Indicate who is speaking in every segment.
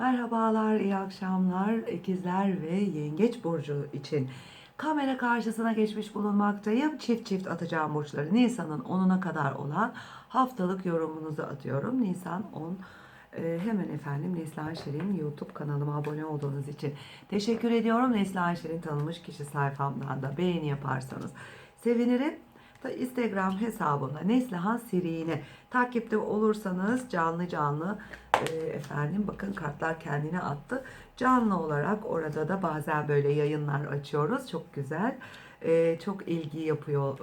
Speaker 1: Merhabalar, iyi akşamlar ikizler ve yengeç burcu için. Kamera karşısına geçmiş bulunmaktayım. Çift çift atacağım burçları. Nisan'ın 10'una kadar olan haftalık yorumunuzu atıyorum. Nisan 10. Ee, hemen efendim Neslihan Şirin YouTube kanalıma abone olduğunuz için teşekkür ediyorum. Neslihan Şirin tanınmış kişi sayfamdan da beğeni yaparsanız sevinirim. Instagram hesabımda Neslihan Sirine takipte olursanız canlı canlı efendim bakın kartlar kendine attı. Canlı olarak orada da bazen böyle yayınlar açıyoruz. Çok güzel. E, çok ilgi yapıyor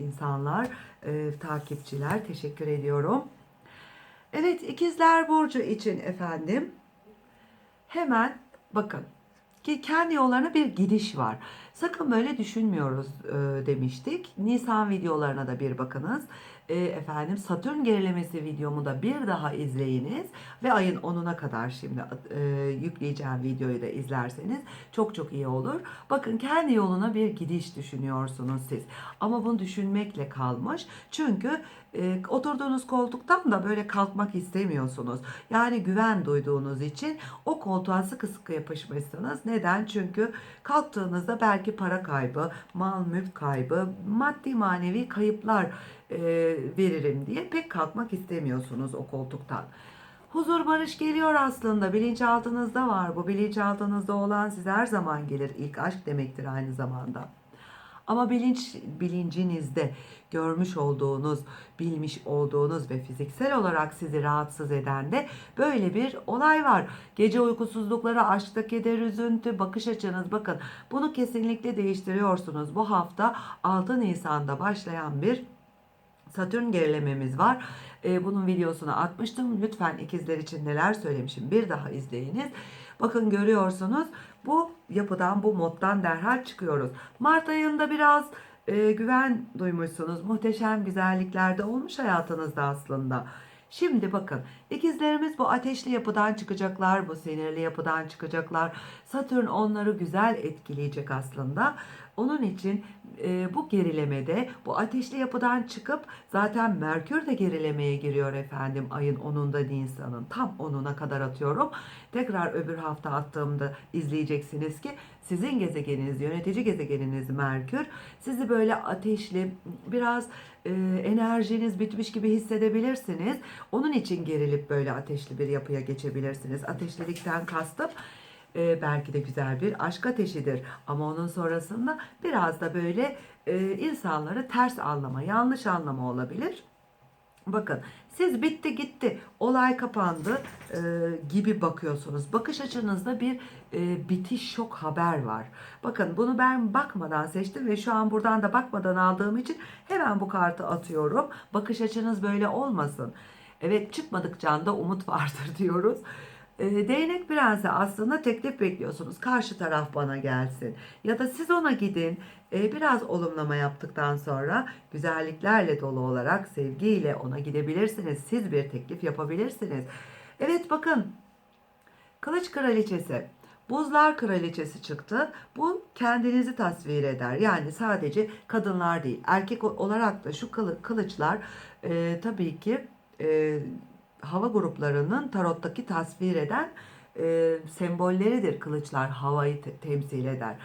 Speaker 1: insanlar, e, takipçiler. Teşekkür ediyorum. Evet ikizler burcu için efendim hemen bakın ki kendi yollarına bir gidiş var. Sakın böyle düşünmüyoruz e, demiştik. Nisan videolarına da bir bakınız. E, efendim Satürn gerilemesi videomu da bir daha izleyiniz ve ayın 10'una kadar şimdi e, yükleyeceğim videoyu da izlerseniz çok çok iyi olur. Bakın kendi yoluna bir gidiş düşünüyorsunuz siz. Ama bunu düşünmekle kalmış. Çünkü e, oturduğunuz koltuktan da böyle kalkmak istemiyorsunuz. Yani güven duyduğunuz için o koltuğa sıkı sıkı yapışmışsınız. Neden? Çünkü kalktığınızda belki para kaybı, mal mülk kaybı, maddi manevi kayıplar e, veririm diye pek kalkmak istemiyorsunuz o koltuktan. Huzur barış geliyor aslında. Bilinçaltınızda var. Bu bilinçaltınızda olan size her zaman gelir. İlk aşk demektir aynı zamanda. Ama bilinç bilincinizde görmüş olduğunuz, bilmiş olduğunuz ve fiziksel olarak sizi rahatsız eden de böyle bir olay var. Gece uykusuzlukları, aşkta keder, üzüntü, bakış açınız bakın bunu kesinlikle değiştiriyorsunuz. Bu hafta 6 Nisan'da başlayan bir Satürn gerilememiz var. Ee, bunun videosunu atmıştım. Lütfen ikizler için neler söylemişim bir daha izleyiniz. Bakın görüyorsunuz bu yapıdan bu moddan derhal çıkıyoruz. Mart ayında biraz e, güven duymuşsunuz. Muhteşem güzelliklerde olmuş hayatınızda aslında. Şimdi bakın ikizlerimiz bu ateşli yapıdan çıkacaklar, bu sinirli yapıdan çıkacaklar. Satürn onları güzel etkileyecek aslında. Onun için e, bu gerilemede bu ateşli yapıdan çıkıp zaten Merkür de gerilemeye giriyor efendim ayın 10'unda Nisan'ın tam 10'una kadar atıyorum. Tekrar öbür hafta attığımda izleyeceksiniz ki sizin gezegeniniz, yönetici gezegeniniz Merkür sizi böyle ateşli biraz e, enerjiniz bitmiş gibi hissedebilirsiniz. Onun için gerilip böyle ateşli bir yapıya geçebilirsiniz. Ateşlilikten kastım e, belki de güzel bir aşk ateşidir. Ama onun sonrasında biraz da böyle e, insanları ters anlama, yanlış anlama olabilir. Bakın siz bitti gitti olay kapandı e, gibi bakıyorsunuz. Bakış açınızda bir e, bitiş şok haber var. Bakın bunu ben bakmadan seçtim ve şu an buradan da bakmadan aldığım için hemen bu kartı atıyorum. Bakış açınız böyle olmasın. Evet çıkmadıkça da umut vardır diyoruz. E, değnek prensi aslında teklif bekliyorsunuz. Karşı taraf bana gelsin. Ya da siz ona gidin. E, biraz olumlama yaptıktan sonra güzelliklerle dolu olarak sevgiyle ona gidebilirsiniz. Siz bir teklif yapabilirsiniz. Evet bakın. Kılıç kraliçesi. Buzlar kraliçesi çıktı. Bu kendinizi tasvir eder. Yani sadece kadınlar değil. Erkek olarak da şu kılı- kılıçlar e, tabii ki e, hava gruplarının tarottaki tasvir eden e, sembolleridir. Kılıçlar havayı te- temsil eder.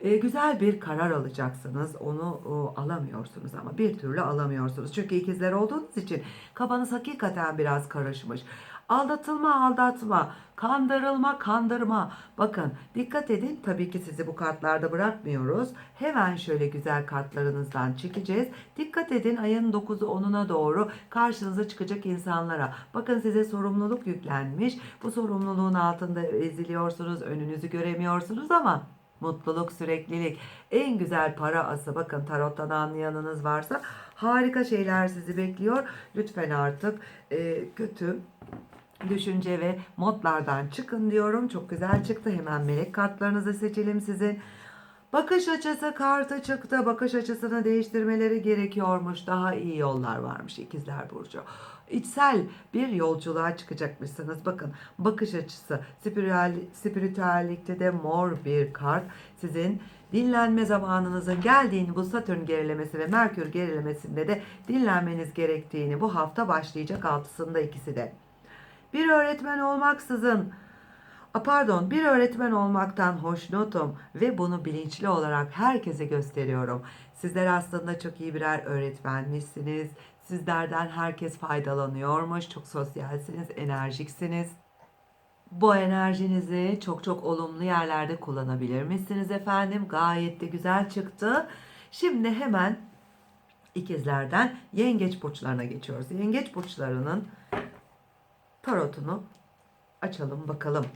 Speaker 1: E, güzel bir karar alacaksınız. Onu o, alamıyorsunuz ama bir türlü alamıyorsunuz. Çünkü ikizler olduğunuz için kafanız hakikaten biraz karışmış. Aldatılma, aldatma, kandırılma, kandırma. Bakın dikkat edin. Tabii ki sizi bu kartlarda bırakmıyoruz. Hemen şöyle güzel kartlarınızdan çekeceğiz. Dikkat edin ayın 9'u 10'una doğru karşınıza çıkacak insanlara. Bakın size sorumluluk yüklenmiş. Bu sorumluluğun altında eziliyorsunuz, önünüzü göremiyorsunuz ama mutluluk, süreklilik, en güzel para ası. Bakın tarottan anlayanınız varsa harika şeyler sizi bekliyor. Lütfen artık e, kötü düşünce ve modlardan çıkın diyorum. Çok güzel çıktı. Hemen melek kartlarınızı seçelim sizin. Bakış açısı kartı çıktı. Bakış açısını değiştirmeleri gerekiyormuş. Daha iyi yollar varmış ikizler burcu. İçsel bir yolculuğa çıkacakmışsınız. Bakın bakış açısı spiritüel, spiritüellikte de mor bir kart sizin dinlenme zamanınızın geldiğini bu Satürn gerilemesi ve Merkür gerilemesinde de dinlenmeniz gerektiğini bu hafta başlayacak altısında ikisi de. Bir öğretmen olmaksızın pardon, bir öğretmen olmaktan hoşnutum ve bunu bilinçli olarak herkese gösteriyorum. Sizler aslında çok iyi birer öğretmenmişsiniz. Sizlerden herkes faydalanıyormuş. Çok sosyalsiniz, enerjiksiniz. Bu enerjinizi çok çok olumlu yerlerde kullanabilir misiniz efendim? Gayet de güzel çıktı. Şimdi hemen ikizlerden yengeç burçlarına geçiyoruz. Yengeç burçlarının tarotunu açalım bakalım.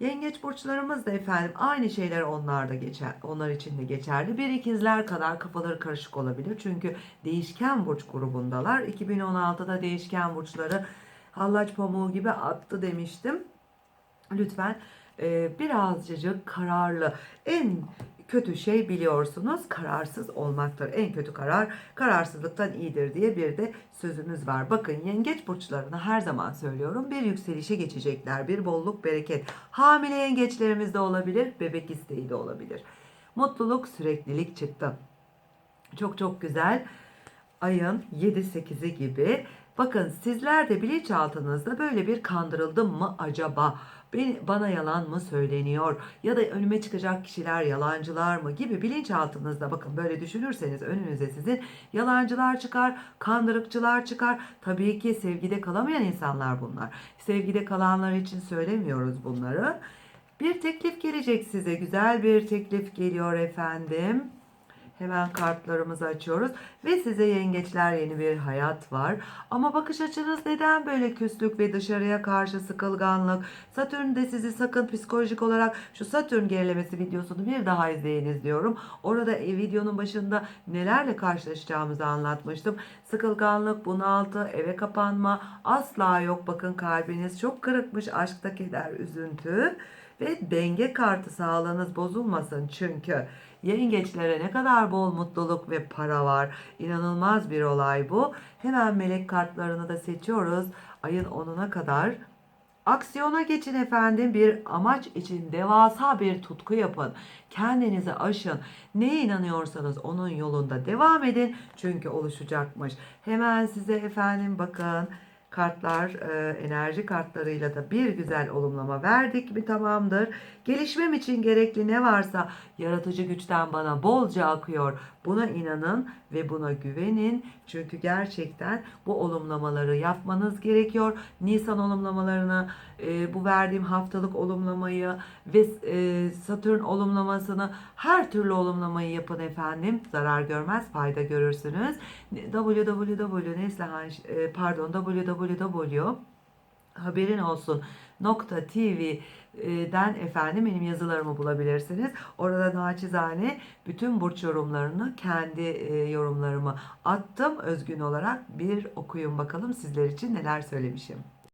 Speaker 1: Yengeç burçlarımız da efendim aynı şeyler onlarda geçer, onlar için de geçerli. Bir ikizler kadar kafaları karışık olabilir. Çünkü değişken burç grubundalar. 2016'da değişken burçları hallaç pamuğu gibi attı demiştim. Lütfen e, birazcık kararlı. En kötü şey biliyorsunuz kararsız olmaktır. En kötü karar kararsızlıktan iyidir diye bir de sözümüz var. Bakın yengeç burçlarını her zaman söylüyorum. Bir yükselişe geçecekler. Bir bolluk bereket. Hamile yengeçlerimiz de olabilir. Bebek isteği de olabilir. Mutluluk süreklilik çıktı. Çok çok güzel. Ayın 7-8'i gibi. Bakın sizler de bilinçaltınızda böyle bir kandırıldım mı acaba? Bana yalan mı söyleniyor? Ya da önüme çıkacak kişiler yalancılar mı gibi bilinçaltınızda bakın böyle düşünürseniz önünüze sizin yalancılar çıkar, kandırıkçılar çıkar. Tabii ki sevgide kalamayan insanlar bunlar. Sevgide kalanlar için söylemiyoruz bunları. Bir teklif gelecek size. Güzel bir teklif geliyor efendim. Hemen kartlarımızı açıyoruz ve size yengeçler yeni bir hayat var. Ama bakış açınız neden böyle küslük ve dışarıya karşı sıkılganlık? Satürn de sizi sakın psikolojik olarak şu Satürn gerilemesi videosunu bir daha izleyiniz diyorum. Orada e, videonun başında nelerle karşılaşacağımızı anlatmıştım. Sıkılganlık, bunaltı, eve kapanma asla yok. Bakın kalbiniz çok kırıkmış. Aşkta keder, üzüntü ve denge kartı sağlığınız bozulmasın çünkü yengeçlere ne kadar bol mutluluk ve para var. İnanılmaz bir olay bu. Hemen melek kartlarını da seçiyoruz. Ayın 10'una kadar Aksiyona geçin efendim bir amaç için devasa bir tutku yapın. Kendinizi aşın. Neye inanıyorsanız onun yolunda devam edin. Çünkü oluşacakmış. Hemen size efendim bakın kartlar enerji kartlarıyla da bir güzel olumlama verdik mi tamamdır. Gelişmem için gerekli ne varsa yaratıcı güçten bana bolca akıyor. Buna inanın ve buna güvenin. Çünkü gerçekten bu olumlamaları yapmanız gerekiyor. Nisan olumlamalarını, bu verdiğim haftalık olumlamayı ve e, Satürn olumlamasını her türlü olumlamayı yapın efendim. Zarar görmez, fayda görürsünüz. www Neslihan e, pardon www haberin olsun tv'den efendim benim yazılarımı bulabilirsiniz. Orada naçizane bütün burç yorumlarını kendi e, yorumlarımı attım özgün olarak bir okuyun bakalım sizler için neler söylemişim.